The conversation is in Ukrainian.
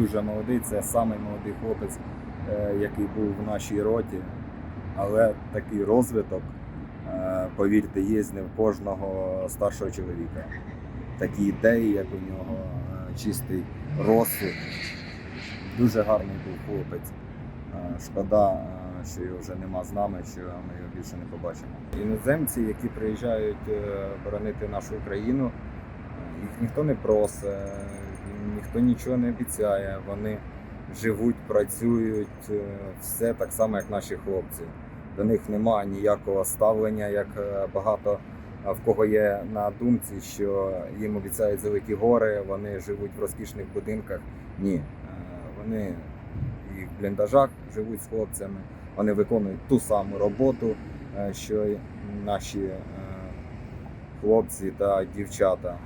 дуже молодий. Це самий молодий хлопець, е, який був в нашій роті. Але такий розвиток, е, повірте, є не в кожного старшого чоловіка. Такі ідеї, як у нього, е, чистий розсуд. Дуже гарний був хлопець. Шкода, що його вже нема з нами, що ми його більше не побачимо. Іноземці, які приїжджають боронити нашу Україну, е, їх ніхто не просить, ніхто нічого не обіцяє. Вони живуть, працюють, е, все так само, як наші хлопці. До них немає ніякого ставлення, як е, багато в кого є на думці, що їм обіцяють великі гори, вони живуть в розкішних будинках. Ні, Е, вони і в бліндажах живуть з хлопцями, вони виконують ту саму роботу, що й наші хлопці та дівчата.